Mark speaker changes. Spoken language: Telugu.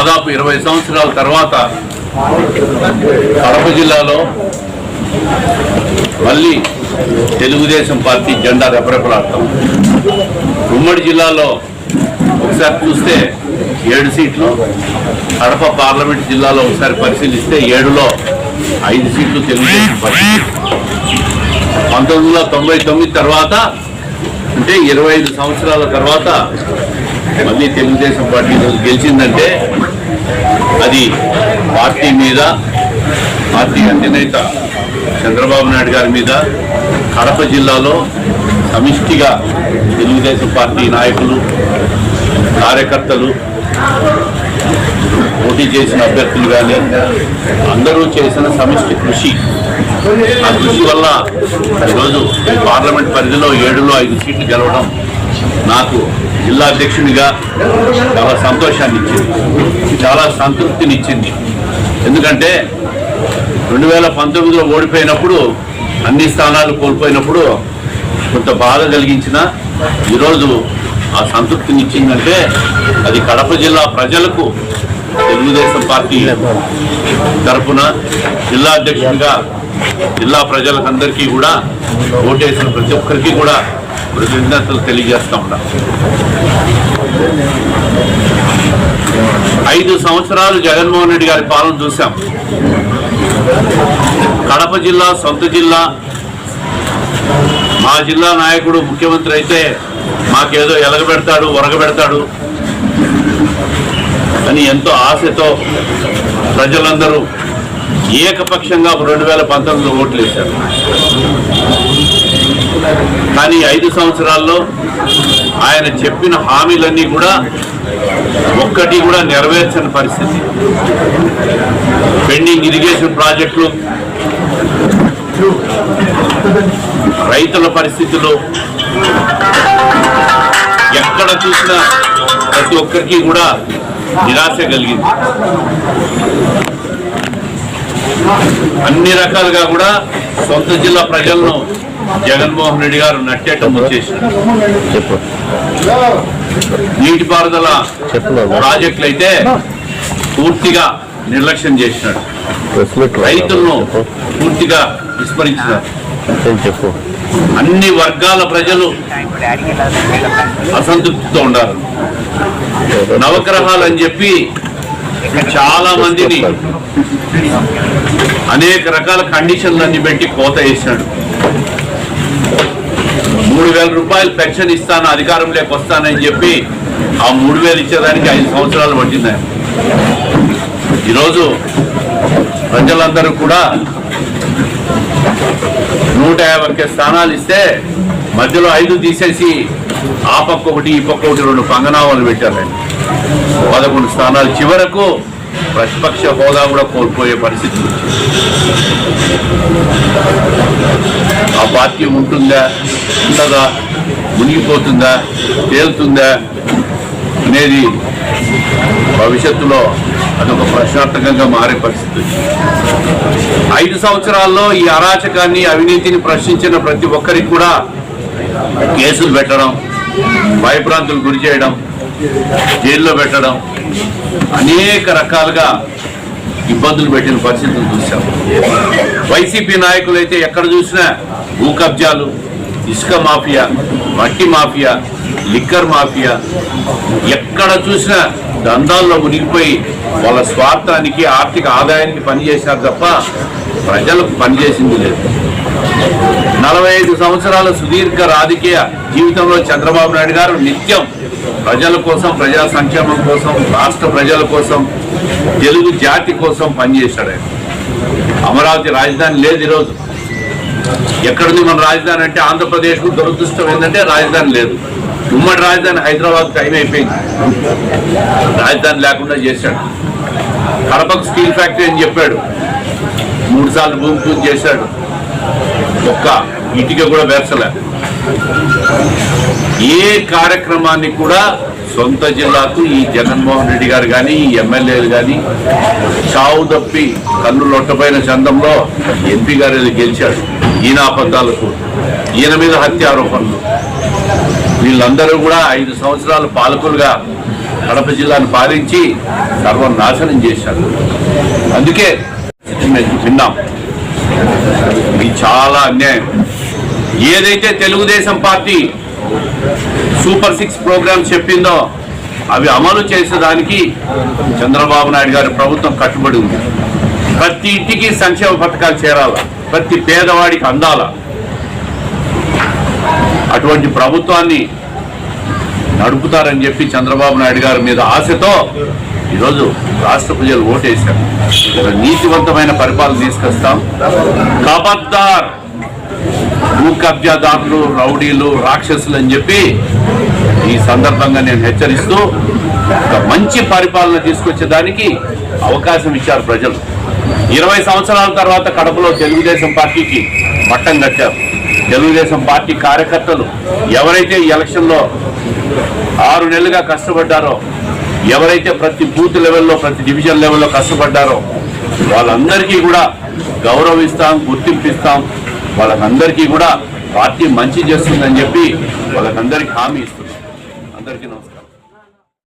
Speaker 1: దాదాపు ఇరవై సంవత్సరాల తర్వాత కడప జిల్లాలో మళ్ళీ తెలుగుదేశం పార్టీ జెండా రెపరెపలాడతాం. ఉమ్మడి జిల్లాలో ఒకసారి చూస్తే ఏడు సీట్లు కడప పార్లమెంట్ జిల్లాలో ఒకసారి పరిశీలిస్తే ఏడులో ఐదు సీట్లు తెలుగుదేశం పార్టీ. పంతొమ్మిది వందల తొంభై తొమ్మిది తర్వాత అంటే ఇరవై ఐదు సంవత్సరాల తర్వాత మళ్ళీ తెలుగుదేశం పార్టీ గెలిచిందంటే అది పార్టీ మీద పార్టీ అధినేత చంద్రబాబు నాయుడు గారి మీద కడప జిల్లాలో సమిష్టిగా తెలుగుదేశం పార్టీ నాయకులు కార్యకర్తలు పోటీ చేసిన అభ్యర్థులు కానీ అందరూ చేసిన సమిష్టి కృషి. ఆ కృషి వల్ల ఈరోజు పార్లమెంట్ పరిధిలో ఏడులో ఐదు సీట్లు గెలవడం నాకు జిల్లా అధ్యక్షునిగా చాలా సంతోషాన్ని ఇచ్చింది చాలా సంతృప్తినిచ్చింది. ఎందుకంటే రెండు వేల పంతొమ్మిదిలో ఓడిపోయినప్పుడు అన్ని స్థానాలు కోల్పోయినప్పుడు కొంత బాధ కలిగించిన ఈరోజు ఆ సంతృప్తినిచ్చిందంటే అది కడప జిల్లా ప్రజలకు తెలుగుదేశం పార్టీ తరఫున జిల్లా అధ్యక్షుడిగా జిల్లా ప్రజలకందరికీ కూడా ఓటేసిన ప్రతి ఒక్కరికి కూడా కృతజ్ఞతలు తెలియజేస్తా ఉన్నా. ఐదు సంవత్సరాలు జగన్మోహన్ రెడ్డి గారి పాలన చూశాం. కడప జిల్లా సొంత జిల్లా మా జిల్లా నాయకుడు ముఖ్యమంత్రి అయితే మాకేదో ఎలగబెడతాడు ఒరగబెడతాడు అని ఎంతో ఆశతో ప్రజలందరూ ఏకపక్షంగా రెండు వేల పంతొమ్మిదిలో ఓట్లు వేశారు. కానీ ఐదు సంవత్సరాల్లో ఆయన చెప్పిన హామీలన్నీ కూడా ఒక్కటి కూడా నెరవేర్చని పరిస్థితి. పెండింగ్ ఇరిగేషన్ ప్రాజెక్టులు రైతుల పరిస్థితులు ఎక్కడ చూసినా ప్రతి ఒక్కరికి కూడా నిరాశ కలిగింది. అన్ని రకాలుగా కూడా సొంత జిల్లా ప్రజలను జగన్మోహన్ రెడ్డి గారు నట్టేటం వచ్చేసారు
Speaker 2: చెప్పు.
Speaker 1: నీటిపారుదల. ప్రాజెక్టులు అయితే పూర్తిగా నిర్లక్ష్యం చేసినాడు. రైతులను పూర్తిగా విస్మరించినారు.
Speaker 2: చెప్పు?
Speaker 1: అన్ని వర్గాల ప్రజలు అసంతృప్తితో ఉన్నారు. నవగ్రహాలు అని చెప్పి చాలా మందిని అనేక రకాల కండిషన్లన్నీ పెట్టి కోత వేసినాడు. మూడు వేల రూపాయలు పెన్షన్ ఇస్తాను అధికారంలోకి వస్తానని చెప్పి ఆ మూడు వేలు ఇచ్చేదానికి ఐదు సంవత్సరాలు పట్టింది ఈరోజు ప్రజలందరూ కూడా నూట యాభై స్థానాలు ఇస్తే మధ్యలో ఐదు తీసేసి ఆ పక్క ఒకటి ఈ పక్క ఒకటి రెండు పంగనామాలు పెట్టారండి పదకొండు స్థానాలు. చివరకు ప్రతిపక్ష హోదా కూడా కోల్పోయే పరిస్థితి. ఆ పార్టీ ఉంటుందా? ఉండదా మునిగిపోతుందా? తేలుతుందా? అనేది భవిష్యత్తులో అదొక ప్రశ్నార్థకంగా మారే పరిస్థితి. ఐదు సంవత్సరాల్లో ఈ అరాచకాన్ని అవినీతిని ప్రశ్నించిన ప్రతి ఒక్కరికి కూడా కేసులు పెట్టడం భయభ్రాంతులు గురి చేయడం జైల్లో పెట్టడం అనేక రకాలుగా ఇబ్బందులు పెట్టిన పరిస్థితులు చూసాం వైసీపీ నాయకులు అయితే ఎక్కడ చూసినా భూ కబ్జాలు ఇసుక మాఫియా మట్టి మాఫియా లిక్కర్ మాఫియా ఎక్కడ చూసినా దందాల్లో మునిగిపోయి వాళ్ళ స్వార్థానికి ఆర్థిక ఆదాయానికి పనిచేశారు తప్ప ప్రజలకు పనిచేసింది లేదు. నలభై ఐదు సంవత్సరాల సుదీర్ఘ రాజకీయ జీవితంలో చంద్రబాబు నాయుడు గారు నిత్యం ప్రజల కోసం ప్రజా సంక్షేమం కోసం రాష్ట్ర ప్రజల కోసం తెలుగు జాతి కోసం పనిచేశాడు ఆయన. అమరావతి రాజధాని లేదు ఈరోజు. ఎక్కడుంది మన రాజధాని అంటే ఆంధ్రప్రదేశ్కు దురదృష్టం ఏంటంటే రాజధాని లేదు. ఉమ్మడి రాజధాని హైదరాబాద్ టైం అయిపోయింది. రాజధాని లేకుండా చేశాడు. కడపకు స్టీల్ ఫ్యాక్టరీ అని చెప్పాడు. మూడు సార్లు భూమి పూజ చేశాడు. ఒక్క ఇటుక కూడా పేర్చలే ఏ కార్యక్రమాన్ని కూడా సొంత జిల్లాకు ఈ జగన్మోహన్ రెడ్డి గారు కానీ ఈ ఎమ్మెల్యేలు కానీ చావు తప్పి కన్ను లొట్టపోయిన చందంలో ఎంపీ గారు ఏదో గెలిచాడు ఈయన అబద్ధాలకు ఈయన మీద హత్యారోపణలు వీళ్ళందరూ కూడా ఐదు సంవత్సరాల పాలకులుగా కడప జిల్లాను పాలించి సర్వనాశనం చేశారు. అందుకే మేము విన్నాం. ఇది చాలా అన్యాయం. ఏదైతే Telugu Desam party super six programme చెప్పిందో అవి అమలు చేసేదానికి చంద్రబాబు నాయుడు గారి ప్రభుత్వం కట్టుబడి ఉంది. ప్రతి ఇంటికి సంక్షేమ పథకాలు చేరాల ప్రతి పేదవాడికి అందాల. అటువంటి ప్రభుత్వాన్ని నడుపుతారని చెప్పి చంద్రబాబు నాయుడు గారి మీద ఆశతో ఈరోజు రాష్ట్ర ప్రజలు ఓటేశారు. నీతివంతమైన పరిపాలన తీసుకొస్తాం. కబద్దార్. భూ కబ్జాదారులు రౌడీలు రాక్షసులు అని చెప్పి ఈ సందర్భంగా నేను హెచ్చరిస్తూ ఒక మంచి పరిపాలన తీసుకొచ్చేదానికి అవకాశం ఇచ్చారు ప్రజలు. ఇరవై సంవత్సరాల తర్వాత కడపలో తెలుగుదేశం పార్టీకి పట్టం కట్టారు. తెలుగుదేశం పార్టీ కార్యకర్తలు ఎవరైతే ఈ ఎలక్షన్లో ఆరు నెలలుగా కష్టపడ్డారో ఎవరైతే ప్రతి బూత్ లెవెల్లో ప్రతి డివిజన్ లెవెల్లో కష్టపడ్డారో వాళ్ళందరికీ కూడా గౌరవిస్తాం గుర్తింపిస్తాం వాళ్ళకందరికీ కూడా పార్టీ మంచి చేస్తుందని చెప్పి వాళ్ళకందరికీ హామీ ఇస్తున్నాం. అందరికీ నమస్కారం.